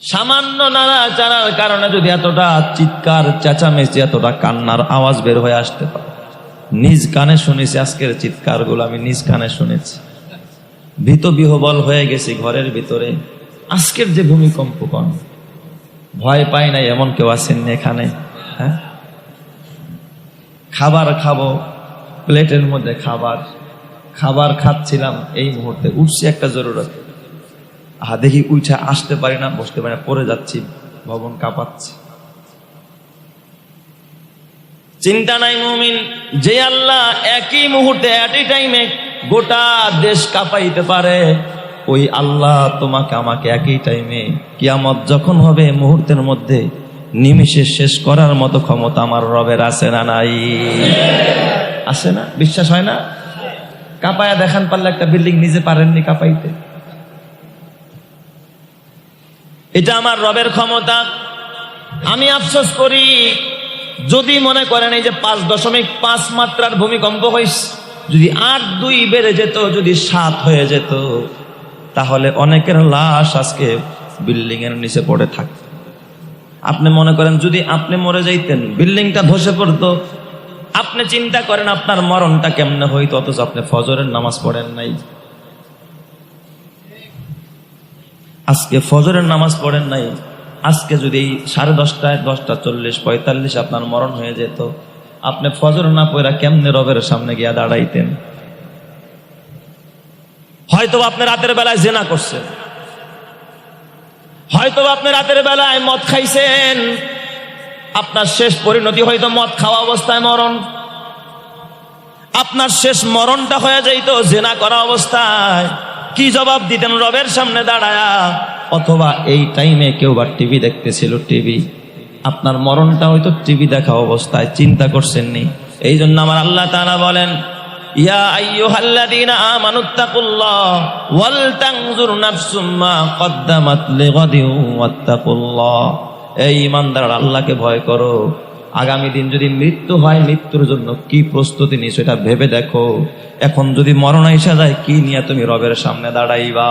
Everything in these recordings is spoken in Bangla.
সামান্য নাড়াচাড়ার কারণে যদি এতটা চিৎকার, চেঁচামেচি, এতটা কান্নার আওয়াজ বের হয়ে আসতে পারে। নিজ কানে শুনেছি, আজকের চিৎকারগুলো আমি নিজ কানে শুনেছি। ভীত বিহবল হয়ে গেছি ঘরের ভিতরে। আজকের যে ভূমিকম্প কন ভয় পাই নাই, এমন কেউ আসেননি এখানে? হ্যাঁ? খাবার খাব, প্লেটের মধ্যে খাবার। খাবার খাচ্ছিলাম, এই মুহূর্তে উঠছি একটা জরুরত। দেখি উঠে আসতে পারি না, বসতে পারি না, পড়ে যাচ্ছি, ভবন কাঁপাচ্ছে। চিন্তা নাই মুমিন, যে আল্লাহ একই মুহূর্তে এ টাইমে গোটা দেশ কাঁপাইতে পারে, ওই আল্লাহ তোমাকে আমাকে একই টাইমে কিয়ামত যখন হবে, মুহূর্তের মধ্যে নিমিষে শেষ করার মতো ক্ষমতা আমার রবের আছে না নাই? আছে না? বিশ্বাস হয় না? কাঁপায়া দেখান পারলে একটা বিল্ডিং নিজে পারেননি কাঁপাইতে। এটা আমার রবের ক্ষমতা। আমি আফসোস করি, যদি মনে করেন এই যে পাঁচ দশমিক পাঁচ মাত্রার ভূমিকম্প হয়েছে যদি আট দুই বেড়ে যেত, যদি সাত হয়ে যেত, তাহলে অনেকের লাশ আজকে বিল্ডিং এর নিচে পড়ে থাকত। আপনি মনে করেন, যদি আপনি মরে যাইতেন, বিল্ডিংটা ধসে পড়তো, আপনি চিন্তা করেন আপনার মরণটা কেমনে হইতো, অথচ আপনি ফজরের নামাজ পড়েন নাই। আজকে ফজরের নামাজ পড়েন নাই। আজকে যদি এই সাড়ে দশটায়, দশটা চল্লিশ, পঁয়তাল্লিশ আপনার মরণ হয়ে যেত, আপনি ফজর না পড়া কেমনে রবের সামনে গিয়া দাঁড়াইতেন? হয়তো আপনি রাতের বেলায় জেনা করছেন। হয়তো আপনি রাতের বেলায় মদ খাইছেন। আপনার শেষ পরিণতি হয়তো মদ খাওয়া অবস্থায় মরণ। আপনার শেষ মরণটা হয়ে যাইতো জেনা করা অবস্থায়। কি জবাব দিতেন রবের সামনে দাঁড়ায়া? অথবা এই টাইমে কেউ বা টিভি দেখতেছিল টিভি? আপনার মরণটা হয়তো টিভি দেখা অবস্থায়, চিন্তা করছেননি। এই জন্য আমার আল্লাহ তাআলা বলেন, ইয়া এই আল্লাহকে ভয় করো। আগামী দিন যদি মৃত্যু হয়, মৃত্যুর জন্য কি প্রস্তুতি নিস সেটা ভেবে দেখো। এখন যদি মরণ আইসা যায়, কি নিয়ে তুমি রবের সামনে দাঁড়াইবা?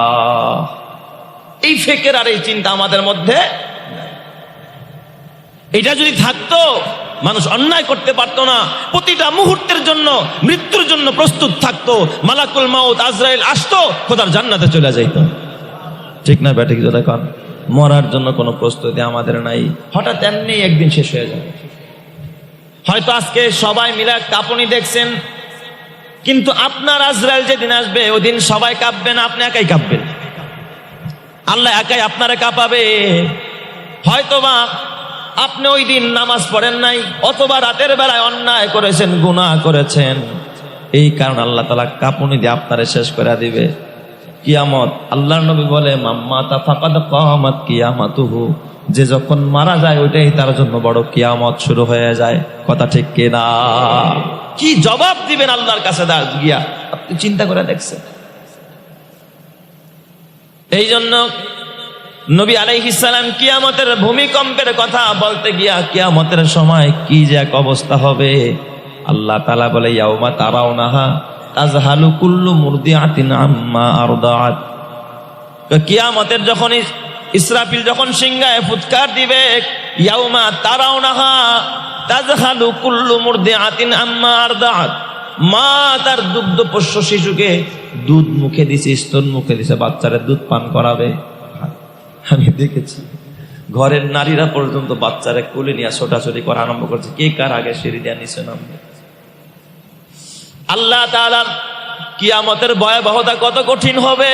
এই ফেকের আর এই চিন্তা আমাদের মধ্যে এটা যদি থাকতো, মানুষ অন্যায় করতে পারতো না। প্রতিটা মুহূর্তের জন্য, মৃত্যুর জন্য প্রস্তুত থাকতো। মালাকুল মাউত আজরাইল আসতো, খোদার জান্নাতে চলে যাইতো। ঠিক না ব্যাটিক দেখুন মরার জন্য কোনো প্রস্তুতি আমাদের নাই। হঠাৎ এমনি একদিন শেষ হয়ে যাবে। হয়তো আজকে সবাই মিলে কাঁপুনি দেখছেন, কিন্তু আপনার আজরাইল যেদিন আসবে ওই দিন সবাই কাঁপবেন আপনি একাই কাঁপবেন। আল্লাহ একাই আপনারে কাঁপাবে। হয়তোবা আপনি ওই দিন নামাজ পড়েন নাই, অথবা রাতের বেলায় অন্যায় করেছেন, গুনাহ করেছেন। এই কারণে আল্লাহ তালা কাঁপুনি দিয়ে আপনারে শেষ করে দিবে। কিয়ামত আল্লাহ নবী বলে মাম্মা মাম্মাতা ফাকাদ কামাত কিয়ামাতুহু। যে যখন মারা যায়, ওইটাই তার জন্য বড় কিয়ামত শুরু হয়ে যায়। কথা ঠিক কিনা কি জবাব দিবেন আল্লাহর কাছে গিয়া? আপনি চিন্তা করে দেখছেন। এই জন্য নবী আলাইহিসালাম কিয়ামতের ভূমিকম্পের কথা বলতে গিয়া কিয়ামতের সময় কি যে এক অবস্থা হবে, আল্লাহ তালা বলে, ইয়াউমা তারাও নাহা তাজহালু কুল্লু মুরদিআতিন আম্মা আরদাআত। তো কিয়ামতের যখন ইসরাফিল যখন সিংহায় ফুৎকার দিবে, ইয়াউমা তারাও নাহা তাজহালু কুল্লু মুরদিআতিন আম্মা আরদাআত। মা তার দুগ্ধ পোষ্য শিশুকে দুধ মুখে দিছে, স্তন মুখে দিছে, বাচ্চারা দুধ পান করাবে। আমি দেখেছি, ঘরের নারীরা পর্যন্ত বাচ্চারা কোলে নিয়ে ছোটাছুটি করা আরম্ভ করছে। কে কার আগে সিঁড়ি দেওয়া নিচে নামবে? আল্লাহ তাআলার কিয়ামতের ভয়াবহতা কত কঠিন হবে?